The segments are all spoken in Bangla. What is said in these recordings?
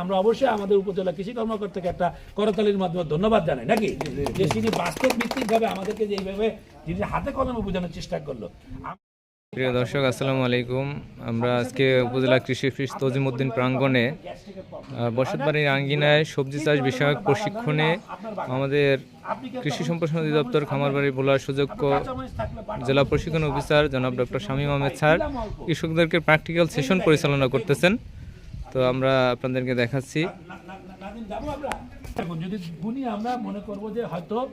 আমরা অবশ্যই আমাদের উপজেলা কৃষি কর্মকর্তাকে একটা করতালির মাধ্যমে ধন্যবাদ জানাই নাকি? যে তিনি বাস্তব ভিত্তিক ভাবে আমাদেরকে যে এইভাবে যিনি হাতে কলমে বোঝানোর চেষ্টা করল। প্রিয় দর্শক আসসালামু আলাইকুম। আমরা আজকে উপজেলা কৃষি অফিস তজিমুদ্দিন প্রাঙ্গণে বসতবাড়ির আঙ্গিনায় সবজি চাষ বিষয়ক প্রশিক্ষণে আমাদের কৃষি সম্প্রসারণ অধিদপ্তর খামারবাড়ি ভোলার সুযোগ্য। জেলা প্রশিক্ষণ অফিসার জনাব ডক্টর শামীম আহমেদ স্যার। কৃষকদেরকে প্র্যাকটিক্যাল সেশন পরিচালনা করতেছেন। তো আমরা আপনাদেরকে দেখাচ্ছি। যদি গুনি আমরা মনে করব যে হয়তো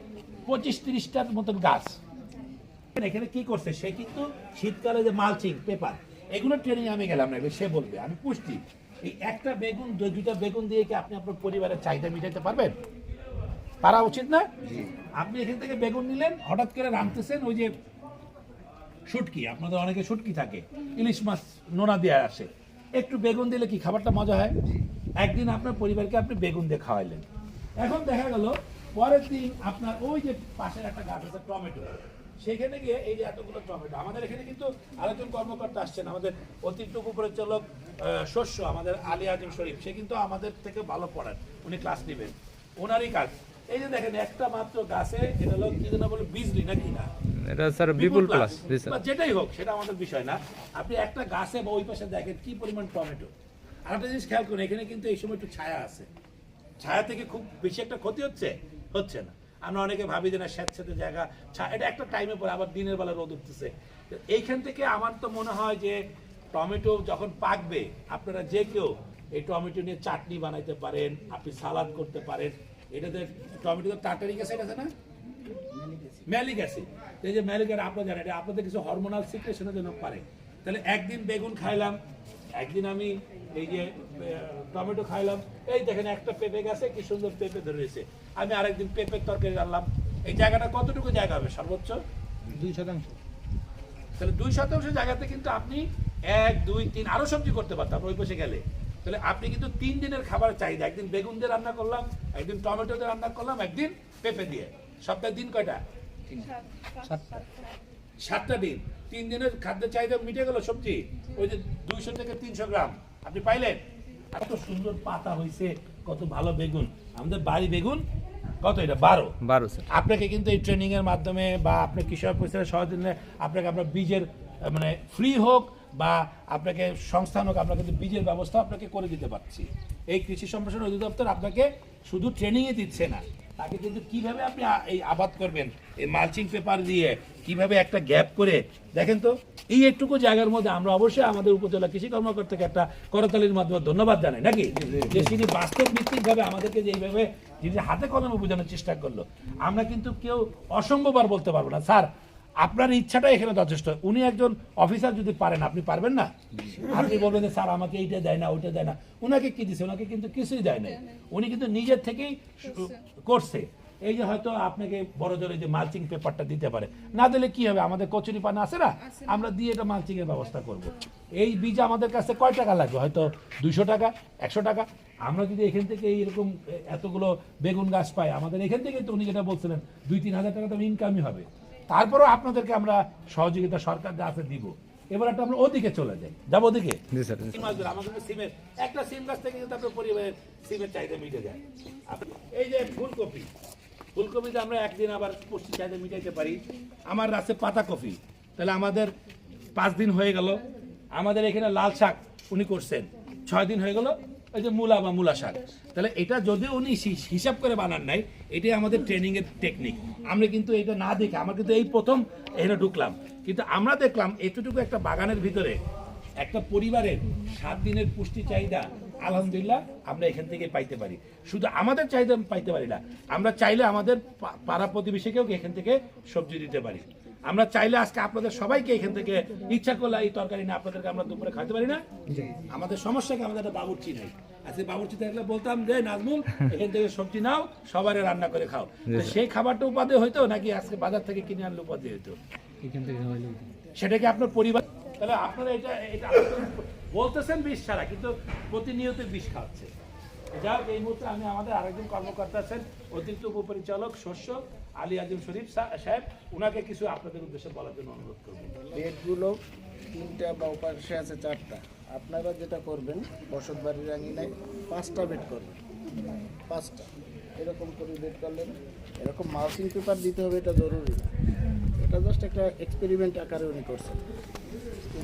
পঁচিশ তিরিশটার মতন গাছ। এখানে কি করছে? সে কিন্তু শীতকালে যে মালচিং পেপার এগুলো ট্রেনিং আমি গেলাম না সে বলবে আমি পুষ্টি। এই একটা বেগুন দু- দুইটা বেগুন দিয়ে কি আপনি আপনার পরিবারের চাহিদা মিটাতে পারবেন? পারা উচিত না? আপনি এখান থেকে বেগুন নিলেন হঠাৎ করে রাঁধতেছেন ওই যে শুটকি আপনাদের অনেকে শুটকি থাকে ইলিশ মাছ নোনা দিয়ে আসে। একটু বেগুন দিলে কি খাবারটা মজা হয়? একদিন আপনার পরিবারকে আপনি বেগুন দিয়ে খাওয়াইলেন। এখন দেখা গেল, পরের দিন আপনার ওই যে পাশের একটা গাছ আছে, টমেটো। সেখানে গিয়ে এই যে এতগুলো টমেটো, আমাদের এখানে কিন্তু আরেকজন কর্মকর্তা আসছেন, আমাদের অতিরিক্ত উপপরিচালক শস্য, আমাদের আলী আজম শরীফ। সে কিন্তু আমাদের থেকে ভালো পড়ান উনি ক্লাস নেবেন। ওনারই কাজ। এই যে দেখেন, একটা মাত্র গাছে, এটা হলো কি যেন বলে, বিজলি নাকি না? এটা sir Bipul plus G sir যেটাই হোক সেটা আমাদের বিষয় না। আপনি একটা গাছে বা ওই পাশে দেখেন কি পরিমাণ টমেটো। আর একটা জিনিস খেয়াল করুন এখানে কিন্তু এই সময় একটু ছায়া আছে। ছায়া থেকে খুব বেশি একটা ক্ষতি হচ্ছে? হচ্ছে না। আমরা অনেকে ভাবি যে না স্যাঁতস্যাঁতে জায়গা এটা একটা টাইমে পরে আবার দিনের বেলা রোদ উঠতেছে। এইখান থেকে আমার তো মনে হয় যে টমেটো যখন পাকবে আপনারা যে কেউ এই টমেটো নিয়ে চাটনি বানাইতে পারেন আপনি সালাদ করতে পারেন। এটাতে টমেটো টাটারিক অ্যাসিড আছে না? Malic acid. এই যে ম্যালিক অ্যাসিড আপনারা জানেন এটা আপনাদের কিছু হরমোনাল সিক্রেশনের জন্য পারে। তাহলে একদিন বেগুন খাইলাম একদিন আমি এই যে টমেটো খাইলাম। এই দেখেন একটা পেঁপে গেছে কি সুন্দর পেঁপে ধরে রয়েছে আমি আরেকদিন পেঁপের তরকারি রান্নাম এই জায়গাটা কতটুকু জায়গা হবে সর্বোচ্চ? দুই শতাংশ। তাহলে দুই শতাংশ জায়গাতে কিন্তু আপনি এক দুই তিন আরও সবজি করতে পারতাম ওই পাশে গেলে। তাহলে আপনি কিন্তু তিন দিনের খাবার চাহিদা একদিন বেগুন দিয়ে রান্না করলাম একদিন টমেটো দিয়ে রান্না করলাম একদিন পেঁপে দিয়ে। সপ্তাহে দিন কয়টা? সাতটা। দিন তিন দিনের খাদ্য চাহিদা মিটে গেল সবজি। ওই যে দুইশো থেকে তিনশো গ্রাম। আপনি পাইলেন? কত সুন্দর পাতা হয়েছে কত ভালো বেগুন। আমাদের বাড়ি বেগুন কত এটা? বারো। বারো আপনাকে কিন্তু এই ট্রেনিং এর মাধ্যমে বা আপনি কৃষক পরিষদের সহযোগিতা আপনাকে আপনার বীজের মানে ফ্রি হোক বা আপনাকে সংস্থান হোক আমরা কিন্তু বীজের ব্যবস্থা আপনাকে করে দিতে পারছি। এই কৃষি সম্প্রসারণ অধিদপ্তর আপনাকে শুধু ট্রেনিংয়ে দিচ্ছে না। তাকে কিন্তু কীভাবে আপনি এই আবাদ করবেন? এই মালচিং পেপার দিয়ে কীভাবে একটা গ্যাপ করে? দেখেন তো এই একটুকু জায়গার মধ্যে আমরা অবশ্যই আমাদের উপজেলা কৃষি কর্মকর্তাকে একটা করতালির মাধ্যমে ধন্যবাদ জানাই নাকি? যে তিনি বাস্তব ভিত্তিক ভাবে আমাদেরকে যে এইভাবে যিনি হাতে কলমে বোঝানোর চেষ্টা করল আমরা কিন্তু কেউ অসম্ভব আর বলতে পারব না। স্যার আপনার ইচ্ছাটা এখানে যথেষ্ট। উনি একজন অফিসার যদি পারেন আপনি পারবেন না? আপনি বলবেন যে স্যার আমাকে এইটা দেয় না ওইটা দেয় না। ওনাকে কি দিছে? ওনাকে কিন্তু কিছুই দেয় না উনি কিন্তু নিজের থেকেই করছে। এই যে হয়তো আপনাকে বড় জোরে যে মালচিং পেপারটা দিতে পারে। না দিলে কি হবে? আমাদের কচুরি পানা আছে না? আমরা দিয়ে এটা মালচিং এর ব্যবস্থা করব। এই বীজ আমাদের কাছে কয় টাকা লাগবে? হয়তো দুইশো টাকা একশো টাকা। আমরা যদি এখান থেকে এইরকম এতগুলো বেগুন গাছ পাই আমাদের এখান থেকে তো উনি যেটা বলছিলেন দুই তিন হাজার টাকা তো ইনকামই হবে। তারপরেও আপনাদেরকে আমরা সহযোগিতা সরকার যা আছে দিব। এবার একটা আমরা ওদিকে চলে যাই। যাব ওদিকে? আমাদের সিমের একটা সিম গাছ থেকে কিন্তু আপনার পরিবারের সিমের চাহিদা মিটে যায়। এই যে ফুলকপি। ফুলকপিতে আমরা একদিন আবার পুষ্টি চাহিদা মিটাইতে পারি। আমার আছে পাতা কপি তাহলে আমাদের পাঁচ দিন হয়ে গেল। আমাদের এখানে লাল শাক উনি করছেন। ছয় দিন হয়ে গেল। ওই যে মূলা বা মূলা শাক, তাহলে এটা যদি উনি হিসাব করে বানান নাই, এটাই আমাদের ট্রেনিং এর টেকনিক আমরা কিন্তু এটা না দেখে, আমরা কিন্তু এই প্রথম এখানে ঢুকলাম। কিন্তু আমরা দেখলাম এতটুকু একটা বাগানের ভিতরে, একটা পরিবারের সাত দিনের পুষ্টি চাহিদা, আলহামদুলিল্লাহ আমরা এখান থেকে পাইতে পারি। শুধু আমাদের চাহিদা পাইতে পারি না, আমরা চাইলে আমাদের পাড়া প্রতিবেশীকেও এখান থেকে সবজি দিতে পারি। আমরা চাইলে আজকে আপনাদের সবাইকে এখান থেকে ইচ্ছা করলে এই তরকারি না আপনাদেরকে আমরা দুপুরে খাইতে পারি না। আমাদের সমস্যা কি? আমাদের একটা বাবুর্চি নেই। আজকে বাবুর্চি থাকলে বলতাম যে নাজমুল এখান থেকে সবজি নাও সবারে রান্না করে খাও। সেই খাবারটা উপাদে হইতো নাকি আজকে বাজার থেকে কিনে আনলে উপাদে হইতো? এখান থেকে হইল সেটা কি আপনার পরিবার? তাহলে আপনারা এটা এটা বলতেছেন বিষ ছাড়া কিন্তু প্রতিনিয়ত বিষ খাচ্ছে। যা হোক, এই মুহূর্তে আমি আমাদের আরেকজন কর্মকর্তা আছেন অতিরিক্ত উপপরিচালক শস্য আলী আজিম শরীফ সাহেব ওনাকে কিছু আপনাদের উদ্দেশ্যে বলার জন্য অনুরোধ করব। বেডগুলো তিনটা বা পাশে আছে চারটা। আপনারা যেটা করবেন, বসত বাড়ির আঙিনায় পাঁচটা বেড করবেন। পাঁচটা। এরকম করে বেড করলেন। এরকম মাউসিং পেপার দিতে হবে, এটা জরুরি এটা জাস্ট একটা এক্সপেরিমেন্ট আকারে উনি করছেন।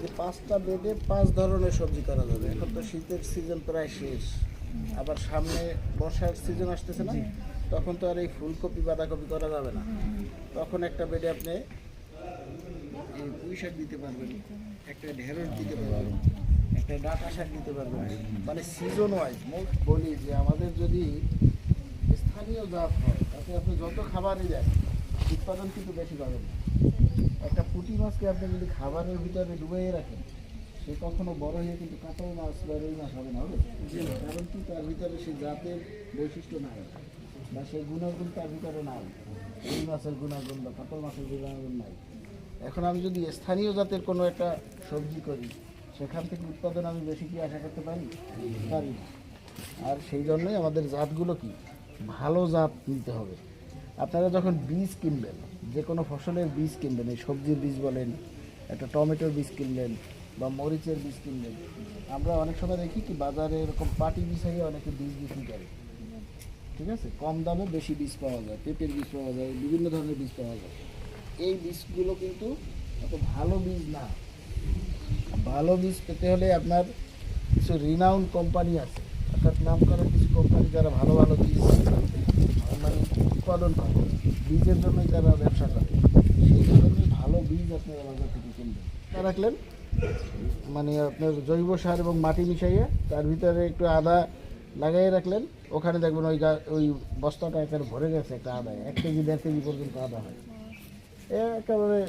যে পাঁচটা বেডে পাঁচ ধরনের সবজি করা যাবে। এখন তো শীতের সিজন প্রায় শেষ। আবার সামনে বর্ষার সিজন আসতেছে না? তখন তো আর এই ফুলকপি, বাঁধাকপি করা যাবে না। তখন একটা বেডে আপনি পুঁই শাক দিতে পারবেন, একটা ঢেঁড়স দিতে পারবেন, একটা ডাঁটা শাক দিতে পারবেন। মানে সিজন ওয়াইজ মোট বলি যে আমাদের যদি স্থানীয় জাত হয়, তাতে আপনি যত খাবারই দেন, উৎপাদন কিন্তু বেশি পাবেন না। একটা পুঁটি মাছকে আপনি যদি খাবারের ভিতরে ডুবিয়ে রাখেন, সে কখনো বড় হয়ে কিন্তু কাতল মাছ বা রুই মাছ হবে না, হবে? কারণ কি? তার ভিতরে সেই জাতের বৈশিষ্ট্য নাই। বা সেই গুণাগুণ তার ভিতরে নাই। রুই মাছের গুণাগুণ বা কাতল মাছের গুণাগুণ নাই। এখন আমি যদি স্থানীয় জাতের কোনো একটা সবজি করি, সেখান থেকে উৎপাদন আমি বেশি কি আশা করতে পারি? পারি না। আর সেই জন্যই আমাদের জাতগুলো কি? ভালো জাত নিতে হবে। আপনারা যখন বীজ কিনবেন, যে কোনো ফসলের বীজ কিনবেন, এই সবজির বীজ বলেন, একটা টমেটোর বীজ কিনলেন বা মরিচের বীজ কিনলেন, আমরা অনেক সময় দেখি কি বাজারে এরকম পাটি বিছাইয়ে অনেকে বীজ বিক্রি করে। ঠিক আছে? কম দামে বেশি বীজ পাওয়া যায়, পেঁপের বীজ পাওয়া যায়, বিভিন্ন ধরনের বীজ পাওয়া যায়। এই বীজগুলো কিন্তু এত ভালো বীজ না। ভালো বীজ পেতে হলে আপনার কিছু রিনাউন কোম্পানি আছে। অর্থাৎ নাম করা কিছু কোম্পানি যারা ভালো ভালো বীজ মানে উৎপাদন করে, বীজের জন্যই তারা ব্যবসা করে, সেই ধরনের ভালো বীজ আপনারা বাজার থেকে কিনবেন। তা রাখলেন? মানে আপনার জৈব সার এবং মাটি মিশাইয়ে তার ভিতরে একটু আদা লাগাই রাখলেন ওখানে দেখবেন ওই ওই বস্তাটা একেবারে ভরে গেছে একটা আদা এক কেজি দেড় কেজি পর্যন্ত আদা হয়। এ একেবারে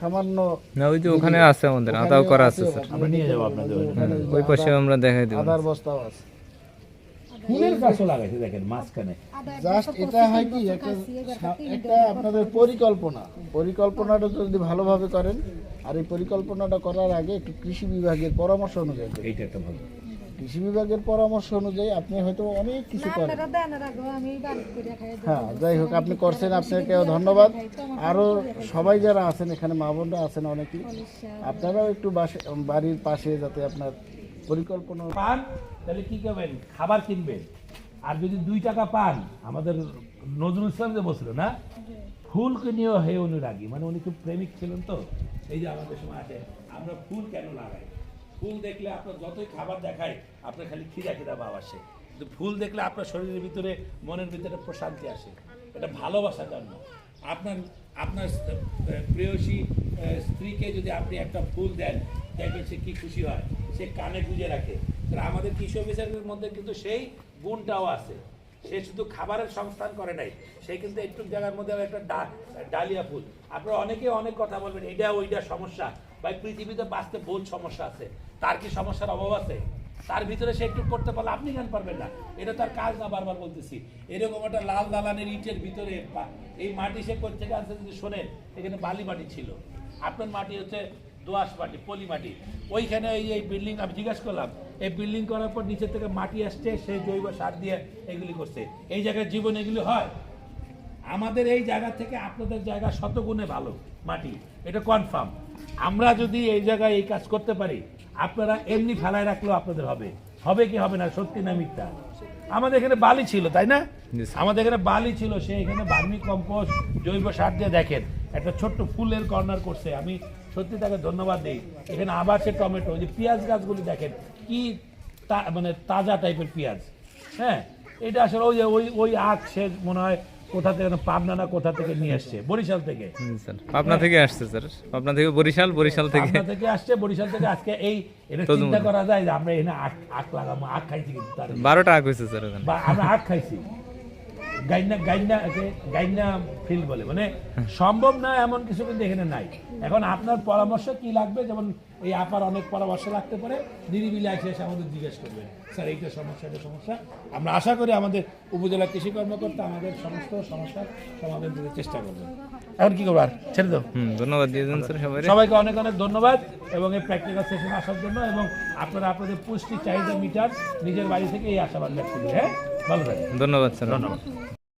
সামান্য না ওই যে ওখানে আছে আমাদের ওখানে আদাও করা আছে স্যার। আমরা নিয়ে যাব আপনাদের ওই পাশে আমরা দেখাই দেবো। আদার বস্তাও আছে। ফুলের গাছও লাগাইছে দেখেন মাঝখানে। জাস্ট এটা হয় কি একটা একটা আপনাদের পরিকল্পনা। পরিকল্পনাটা যদি ভালোভাবে করেন আর এই পরিকল্পনাটা করার আগে একটু কৃষি বিভাগের পরামর্শ অনুযায়ী। এইটা একটা ভালো। কৃষি বিভাগের পরামর্শ অনুযায়ী আপনি হয়তো অনেক কিছু করেন। হ্যাঁ যাই হোক আপনি করছেন আপনাকেও ধন্যবাদ। আরও সবাই যারা আছেন এখানে মা বোনরা আছেন অনেকেই আপনারাও একটু বাসে বাড়ির পাশে যাতে আপনার পরিকল্পনা পান তাহলে কি করবেন? খাবার কিনবেন। আর যদি দুই টাকা পান আমাদের নজরুল ইসলাম যে বসল না ফুল কিনেও হে অনুরাগী। মানে উনি খুব প্রেমিক ছিলেন তো। এই যে আমাদের সময় আছে আমরা ফুল কেন লাগাই? ফুল দেখলে আপনার যতই খাবার দেখায়, আপনার খালি খিদা খিদা ভাব আসে। কিন্তু ফুল দেখলে আপনার শরীরের ভিতরে, মনের ভিতরে প্রশান্তি আসে। এটা ভালোবাসার জন্য। আপনার আপনার প্রেয়সী স্ত্রীকে যদি আপনি একটা ফুল দেন, দেখবেন সে কী খুশি হয়, সে কানে গুঁজে রাখে। তাহলে আমাদের কৃষি অফিসারের মধ্যে কিন্তু সেই গুণটাও আছে। সে শুধু খাবারের সংস্থান করে নাই, সে কিন্তু একটু জায়গার মধ্যে একটা ডালিয়া ফুল। আপনারা অনেকে অনেক কথা বলবেন, এটা ওইটা সমস্যা। এই পৃথিবীতে বাঁচতে বহুত সমস্যা আছে। তার কি সমস্যার অভাব আছে? তার ভিতরে সে একটু করতে পারলে আপনি কেন পারবেন না। এটা তার কাজ না বারবার বলতেছি। এরকম একটা লাল দালানের ইটের ভিতরে এই মাটি সে কোথা থেকে আসছে যদি শোনেন, এখানে বালি মাটি ছিল। আপনার মাটি হচ্ছে দোআঁশ মাটি, পলি মাটি। ওইখানে এই এই বিল্ডিং আমি জিজ্ঞাসা করলাম, এই বিল্ডিং করার পর নিচের থেকে মাটি আসছে, সে জৈব সার দিয়ে এগুলি করছে। এই জায়গায় জীবন এগুলি হয়? আমাদের এই জায়গা থেকে আপনাদের জায়গা শতগুণে ভালো মাটি। এটা কনফার্ম আমরা যদি এই জায়গায় এই কাজ করতে পারি আপনারা এমনি ফেলায় রাখলেও আপনাদের হবে। হবে কি হবে না সত্যি না মিথ্যা? আমাদের এখানে বালি ছিল তাই না? আমাদের এখানে বালি ছিল সে এখানে বার্মি কম্পোস্ট জৈব সার দিয়ে দেখেন। একটা ছোট্ট ফুলের কর্নার করছে। আমি সত্যি তাকে ধন্যবাদ দিই। এখানে আবার সে টমেটো যে পেঁয়াজ গাছগুলি দেখেন কি মানে তাজা টাইপের পেঁয়াজ। হ্যাঁ? এটা আসলে ওই যে ওই ওই আখ সে মনে হয় কোথা থেকে পাবনা না কোথা থেকে নিয়ে আসছে? বরিশাল থেকে। স্যার পাবনা থেকে আসছে স্যার। পাবনা থেকে বরিশাল বরিশাল থেকে। পাবনা থেকে আসছে বরিশাল থেকে আজকে এই এটা চিন্তা করা যায় যে আমরা এখানে আখ আখ লাগাবো আখ খাইছি কিন্তু তার বারোটা আগ হয়েছে স্যার আমরা আখ খাইছি। গাইনা গাইনা গাইনা ফিল বলে। মানে সম্ভব না এমন কিছু কিন্তু এখানে নাই। এখন আপনার পরামর্শ কি লাগবে? যেমন এই আপার অনেক পরামর্শ লাগতে পারে নিরিবিলি এসে এসে আমাদের জিজ্ঞেস করবেন স্যার এইটা সমস্যা এটা সমস্যা। আমরা আশা করি আমাদের উপজেলা কৃষি কর্মকর্তা আমাদের সমস্ত সমস্যার সমাধান দিতে চেষ্টা করবেন। এখন কি করব আর? ছেড়ে দাও। ধন্যবাদ সবাইকে। অনেক অনেক ধন্যবাদ এবং এই প্র্যাকটিক্যাল সেশনে আসার জন্য এবং আপনারা আপনাদের পুষ্টি চাহিদা মিটার নিজের বাড়ি থেকে এই আশাবাদ ব্যক্ত হ্যাঁ? ভালো থাকবেন। ধন্যবাদ স্যার। ধন্যবাদ।